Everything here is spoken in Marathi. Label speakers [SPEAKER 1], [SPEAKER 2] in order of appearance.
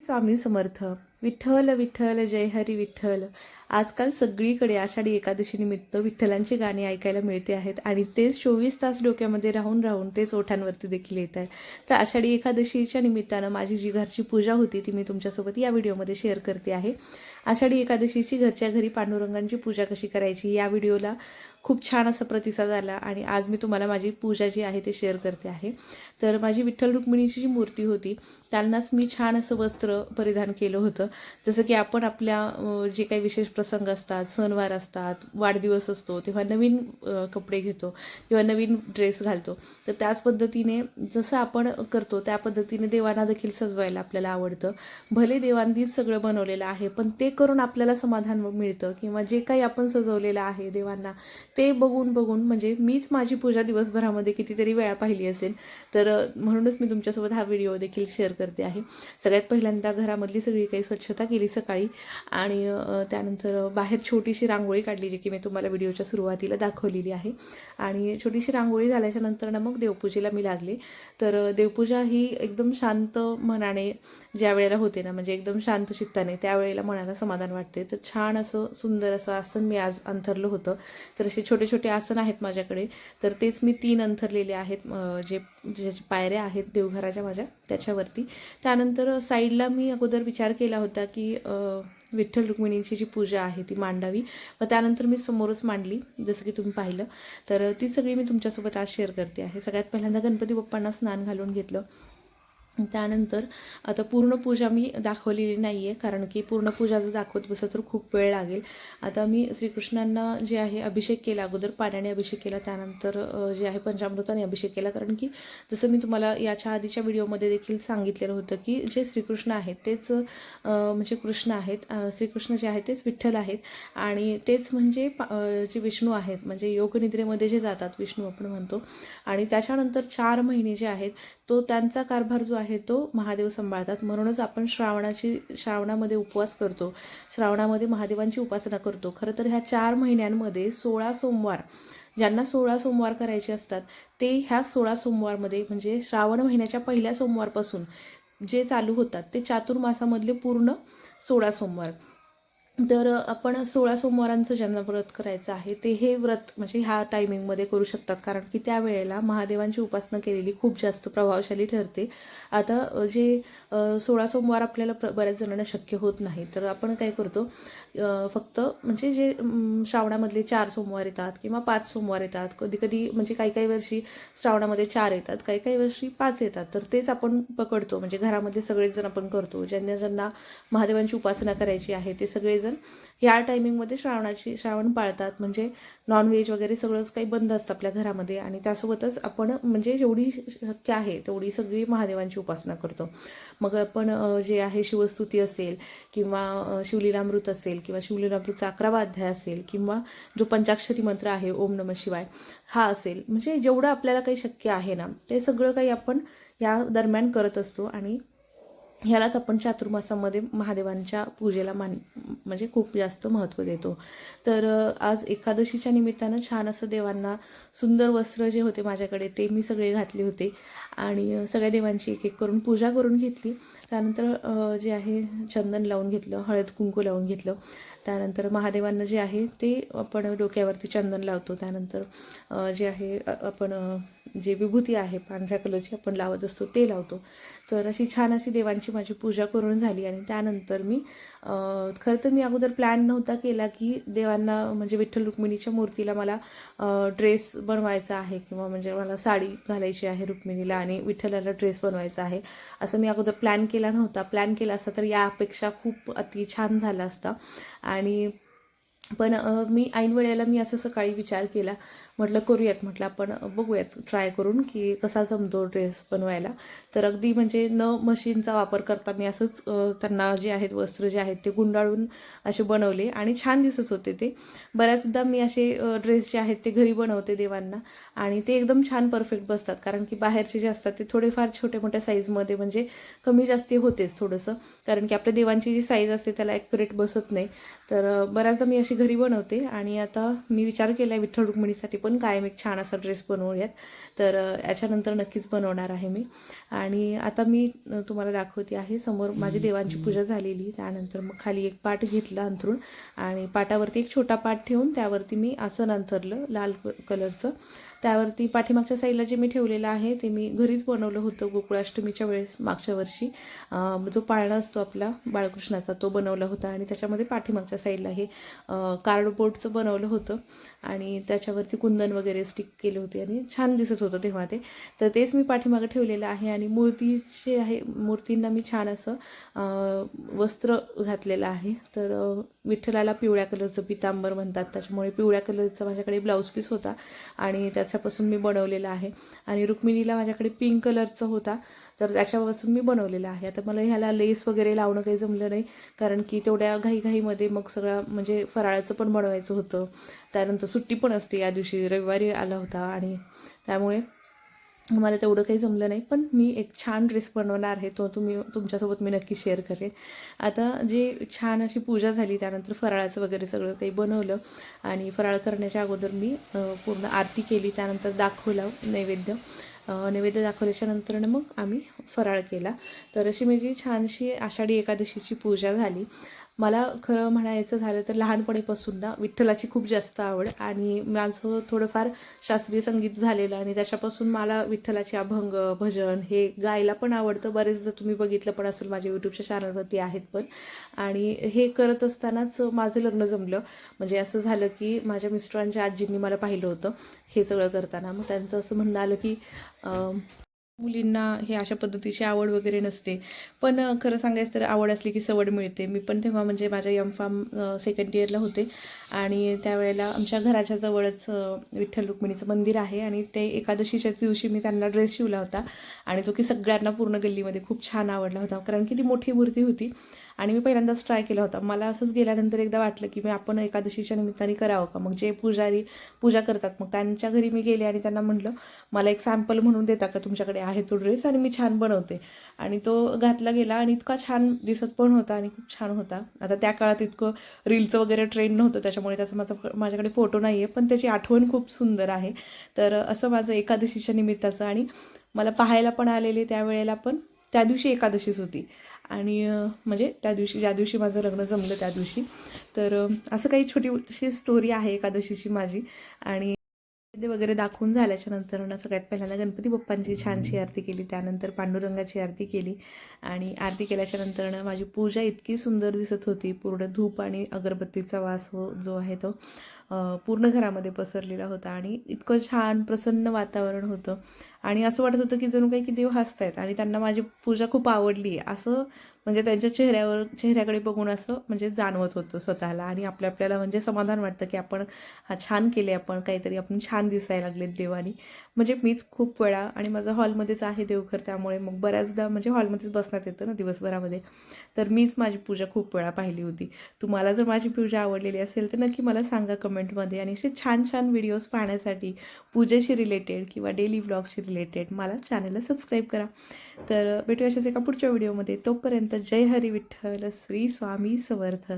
[SPEAKER 1] स्वामी समर्थ. विठ्ठल विठ्ठल जय हरी विठ्ठल. आजकाल सगळीकडे आषाढी एकादशीनिमित्त विठ्ठलांची गाणी ऐकायला मिळते आहेत आणि तेच चोवीस तास डोक्यामध्ये राहून राहून तेच ओठांवरती देखील येत आहे तर आषाढी एकादशीच्या निमित्तानं माझी जी घरची पूजा होती ती मी तुमच्यासोबत या व्हिडिओमध्ये शेअर करते आहे. आषाढी एकादशीची घरच्या घरी पांडुरंगांची पूजा कशी करायची या व्हिडिओला खूप छान असा प्रतिसाद आला आणि आज मी तुम्हाला माझी पूजा जी आहे ते शेअर करते आहे. तर माझी विठ्ठल रुक्मिणीची जी मूर्ती होती त्यांनाच मी छान असं वस्त्र परिधान केलं होतं. जसं की आपण आपल्या जे काही विशेष प्रसंग असतात सणवार असतात वाढदिवस असतो तेव्हा नवीन कपडे घेतो किंवा नवीन ड्रेस घालतो. तर त्याच पद्धतीने जसं आपण करतो त्या पद्धतीने देवांना देखील सजवायला आपल्याला आवडतं. भले देवांनीच सगळं बनवलेलं आहे पण ते करून आपल्याला समाधान मिळतं किंवा जे काही आपण सजवलेलं आहे देवांना ते बघून बघून म्हणजे मीच माझी पूजा दिवसभरामध्ये कितीतरी वेळा पाहिली असेल. तर म्हणूनच मी तुमच्यासोबत हा व्हिडिओ देखील शेअर करते आहे. सगळ्यात पहिल्यांदा घरामधली सगळी काही स्वच्छता केली सकाळी आणि त्यानंतर बाहेर छोटीशी रांगोळी काढली जी की मी तुम्हाला व्हिडिओच्या सुरुवातीला दाखवलेली आहे. आणि छोटीशी रांगोळी झाल्याच्यानंतर ना मग देवपूजेला मी लागले. तर देवपूजा ही एकदम शांत मनाने ज्या वेळेला होते ना म्हणजे एकदम शांत चित्ताने त्यावेळेला मनाला समाधान वाटते. तर छान असं सुंदर असं आसन मी आज अंथरलं होतं. तर असे छोटे छोटे आसन आहेत माझ्याकडे. तर तेच मी तीन अंथरलेले आहेत जे ज्याच्या पायऱ्या आहेत देवघराच्या माझ्या त्याच्यावरती. त्यानंतर साईडला मी अगोदर विचार केला होता की विठ्ठल रुक्मिणींची जी पूजा आहे ती मांडावी. व त्यानंतर मी समोरच मांडली जसं की तुम्ही पाहिलं. तर ती सगळी मी तुमच्यासोबत आज शेअर करते आहे. सगळ्यात पहिल्यांदा गणपती बाप्पांना स्नान घालून घेतलं. त्यानंतर आता पूर्ण पूजा मी दाखवलेली नाही आहे कारण की पूर्ण पूजा जर दाखवत बसलं तर खूप वेळ लागेल. आता मी श्रीकृष्णांना जे आहे अभिषेक केला अगोदर पाण्याने अभिषेक केला त्यानंतर जे आहे पंचामृताने अभिषेक केला कारण की जसं मी तुम्हाला याच्या आधीच्या व्हिडिओमध्ये देखील सांगितलेलं होतं की जे श्रीकृष्ण आहेत तेच म्हणजे कृष्ण आहेत श्रीकृष्ण जे आहेत तेच विठ्ठल आहेत. आणि तेच म्हणजे पा- जे विष्णू आहेत म्हणजे योगनिद्रेमध्ये जे जातात विष्णू आपण म्हणतो. आणि त्याच्यानंतर चार महिने जे आहेत तो त्यांचा कारभार जो आहे तो महादेव सांभाळतात. म्हणूनच आपण श्रावणाची श्रावणामध्ये उपवास करतो. श्रावणामध्ये महादेवांची उपासना करतो. खरं तर ह्या चार महिन्यांमध्ये सोळा सोमवार ज्यांना सोळा सोमवार करायचे असतात ते ह्या सोळा सोमवारमध्ये म्हणजे श्रावण महिन्याच्या पहिल्या सोमवारपासून जे चालू होतात ते चातुर्मासामधले पूर्ण सोळा सोमवार. तर आपण सोळा सोमवारांचं ज्यांना व्रत करायचं आहे ते हे व्रत म्हणजे ह्या टायमिंगमध्ये करू शकतात. कारण की त्यावेळेला महादेवांची उपासना केलेली खूप जास्त प्रभावशाली ठरते. आता जे सोळा सोमवार आपल्याला प्र बऱ्याच जणांना शक्य होत नाही. तर आपण काय करतो फक्त म्हणजे जे श्रावणामधले चार सोमवार येतात किंवा पाच सोमवार येतात कधी कधी म्हणजे काही काही वर्षी श्रावणामध्ये चार येतात काही काही वर्षी पाच येतात. तर तेच आपण पकडतो. म्हणजे घरामध्ये सगळेजण आपण करतो. ज्यांना ज्यांना महादेवांची उपासना करायची आहे ते सगळेजण ह्या टायमिंगमध्ये श्रावणाची श्रावण पाळतात. म्हणजे नॉनव्हेज वगैरे सगळंच काही बंद असतं आपल्या घरामध्ये. आणि त्यासोबतच आपण म्हणजे जेवढी शक्य आहे तेवढी सगळी महादेवांची उपासना करतो. मग आपण जे आहे शिवस्तुती असेल किंवा शिवलीलामृत असेल किंवा शिवलीलामृतचा अकरावा अध्याय असेल किंवा जो पंचाक्षरी मंत्र आहे ओम नम शिवाय हा असेल. म्हणजे जेवढं आपल्याला काही शक्य आहे ना ते सगळं काही आपण या दरम्यान करत असतो. आणि ह्यालाच आपण चातुर्मासामध्ये महादेवांच्या पूजेला मान म्हणजे खूप जास्त महत्त्व देतो. तर आज एकादशीच्या निमित्तानं छान असं देवांना सुंदर वस्त्र जे होते माझ्याकडे ते मी सगळे घातले होते. आणि सगळ्या देवांची एक एक करून पूजा करून घेतली. त्यानंतर जे आहे चंदन लावून घेतलं हळद कुंकू लावून घेतलं. त्यानंतर महादेवांना जे आहे ते आपण डोक्यावरती चंदन लावतो. त्यानंतर जे आहे आपण जे विभूती आहे पांढऱ्या कलरची आपण लावत असतो ते लावतो. तर अशी छान अशी देवांची माझी पूजा करून झाली आणि त्यानंतर मी खरं तर मी अगोदर प्लॅन नव्हता केला की देवांना म्हणजे विठ्ठल रुक्मिणीच्या मूर्तीला मला ड्रेस बनवायचा आहे किंवा म्हणजे मला साडी घालायची आहे रुक्मिणीला आणि विठ्ठलाला ड्रेस बनवायचा आहे असं मी अगोदर प्लॅन केला नव्हता. प्लॅन केला असता तर यापेक्षा खूप अति छान झाला असता. आणि पण मी ऐन वेळेला मी असं सकाळी विचार केला म्हटलं करूयात म्हटलं आपण बघूयात ट्राय करून की कसा जमतो ड्रेस बनवायला. तर अगदी म्हणजे न मशीनचा वापर करता मी असंच त्यांना जे आहेत वस्त्र जे आहेत ते गुंडाळून असे बनवले आणि छान दिसत होते ते. बऱ्याचदा मी असे ड्रेस जे आहेत ते घरी बनवते देवांना आणि ते एकदम छान परफेक्ट बसतात. कारण की बाहेरचे जे असतात ते थोडेफार छोट्या मोठ्या साईजमध्ये म्हणजे कमी जास्ती होतेच थोडंसं. कारण की आपल्या देवांची जी साईज असते त्याला ॲक्युरेट बसत नाही. तर बऱ्याचदा मी अशी घरी बनवते आणि आता मी विचार केला आहे विठ्ठल रुक्मिणीसाठी पण कायम एक छान असा ड्रेस बनवूयात. तर याच्यानंतर नक्कीच बनवणार आहे मी. आणि आता मी तुम्हाला दाखवते आहे समोर माझी देवांची पूजा झालेली. त्यानंतर मग खाली एक पाट घेतला अंथरून आणि पाटावरती एक छोटा पाट ठेवून त्यावरती मी आसन अंथरलं लाल क- कलरचं त्यावरती पाठीमागच्या साईडला जे मी ठेवलेलं आहे ते मी घरीच बनवलं होतं गोकुळाष्टमीच्या वेळेस मागच्या वर्षी. जो पाळणा असतो आपला बाळकृष्णाचा तो बनवला होता आणि त्याच्यामध्ये पाठीमागच्या साईडला हे कार्डबोर्डचं बनवलं होतं आणि त्याच्यावरती कुंदन वगैरे स्टिक केले होते आणि छान दिसत होतं तेव्हा ते. तर तेच मी पाठीमागं ठेवलेलं आहे आणि मूर्तीचे आहे मूर्तींना मी छान असं वस्त्र घातलेलं आहे. तर विठ्ठलाला पिवळ्या कलरचं पितांबर म्हणतात त्याच्यामुळे पिवळ्या कलरचा माझ्याकडे ब्लाऊज पीस होता आणि त्याचं त्याच्यापासून मी बनवलेला आहे. आणि रुक्मिणीला माझ्याकडे पिंक कलरचा होता. तर त्याच्यापासून मी बनवलेलं आहे. आता मला ह्याला लेस वगैरे लावणं काही जमलं नाही. कारण की तेवढ्या घाईघाईमध्ये मग सगळं म्हणजे फराळाचं पण बनवायचं होतं. त्यानंतर सुट्टी पण असते. या दिवशी रविवारी आला होता. आणि त्यामुळे मला तेवढं काही जमलं नाही पण मी एक छान ड्रेस बनवणार आहे तो तुम्ही तुमच्यासोबत मी नक्की शेअर करेन. आता जे छान अशी पूजा झाली त्यानंतर फराळाचं वगैरे सगळं काही बनवलं आणि फराळ करण्याच्या अगोदर मी पूर्ण आरती केली त्यानंतर दाखवला नैवेद्य. नैवेद्य दाखवल्याच्या नंतरनं मग आम्ही फराळ केला. तर अशी माझी छानशी आषाढी एकादशीची पूजा झाली. मला खरं म्हणायचं झालं तर लहानपणीपासून ना विठ्ठलाची खूप जास्त आवड आणि माझं थोडंफार शास्त्रीय संगीत झालेलं आणि त्याच्यापासून मला विठ्ठलाचे अभंग भजन हे गायला पण आवडतं. बरेचदा तुम्ही बघितलं पण असेल माझ्या यूट्यूबच्या चॅनलवरती आहेत पण. आणि हे करत असतानाच माझं लग्न जमलं. म्हणजे असं झालं की माझ्या मिस्टरांच्या आजींनी मला पाहिलं होतं हे सगळं करताना. मग त्यांचं असं म्हणणं आलं की मुलींना हे अशा पद्धतीची आवड वगैरे नसते. पण खरं सांगायचं तर आवड असली की सवड मिळते. मी पण तेव्हा म्हणजे माझ्या एम फार्म सेकंड इयरला होते. आणि त्यावेळेला आमच्या घराच्या जवळच विठ्ठल रुक्मिणीचं मंदिर आहे आणि ते एकादशीच्याच दिवशी मी त्यांना ड्रेस शिवला होता. आणि जो की सगळ्यांना पूर्ण गल्लीमध्ये खूप छान आवडला होता. कारण की ती मोठी मूर्ती होती. आणि मी पहिल्यांदाच ट्राय केला होता. मला असंच गेल्यानंतर एकदा वाटलं की मी आपण एकादशीच्या निमित्ताने करावं का? मग जे पुजारी पूजा करतात मग त्यांच्या घरी मी गेले आणि त्यांना म्हटलं मला एक सॅम्पल म्हणून देता का तुमच्याकडे? आहे तो ड्रेस आणि मी छान बनवते. आणि तो घातला गेला आणि इतका छान दिसत पण होता आणि खूप छान होता. आता त्या काळात इतकं रीलचं वगैरे ट्रेंड नव्हतं त्याच्यामुळे त्याचा माझा माझ्याकडे फोटो नाही आहे पण त्याची आठवण खूप सुंदर आहे. तर असं माझं एकादशीच्या निमित्ताचं आणि मला पाहायला पण आलेले त्यावेळेला पण त्या दिवशी एकादशीच होती. आणि म्हणजे त्या दिवशी ज्या दिवशी माझं लग्न जमलं त्या दिवशी. तर असं काही छोटीशी स्टोरी आहे एकादशीची माझी. आणि ते वगैरे दाखवून झाल्याच्यानंतर सगळ्यात पहिल्यांदा गणपती बाप्पांची छानशी आरती केली. त्यानंतर पांडुरंगाची आरती केली. आणि आरती केल्याच्यानंतर माझी पूजा इतकी सुंदर दिसत होती. पूर्ण धूप आणि अगरबत्तीचा वास हो जो आहे तो पूर्ण घरामध्ये पसरलेला होता. आणि इतकं छान प्रसन्न वातावरण होतं. आणि असं वाटत होतं की जणू काही की देव हसतायत आणि त्यांना माझी पूजा खूप आवडली. आहे असं म्हणजे त्यांच्या चेहऱ्यावर चेहऱ्याकडे बघून असं म्हणजे जाणवत होतं स्वतःला आणि आपल्या आपल्याला म्हणजे समाधान वाटतं की आपण हा छान केले आपण काहीतरी आपण छान दिसायला लागलेत देवानी. म्हणजे मीच खूप वेळा आणि माझं हॉलमध्येच आहे देवघर त्यामुळे मग बऱ्याचदा म्हणजे हॉलमध्येच बसण्यात येतं ना दिवसभरामध्ये. तर मीच माझी पूजा खूप वेळा पाहिली होती. तुम्हाला जर माझी पूजा आवडलेली असेल तर नक्की मला सांगा कमेंटमध्ये आणि असे छान छान व्हिडिओज पाहण्यासाठी पूजेशी रिलेटेड किंवा डेली व्लॉगशी रिलेटेड मला चॅनलला सबस्क्राईब करा. तर भेटू अशाच एका पुढच्या व्हिडिओमध्ये तोपर्यंत जय हरी विठ्ठल श्री स्वामी समर्थ.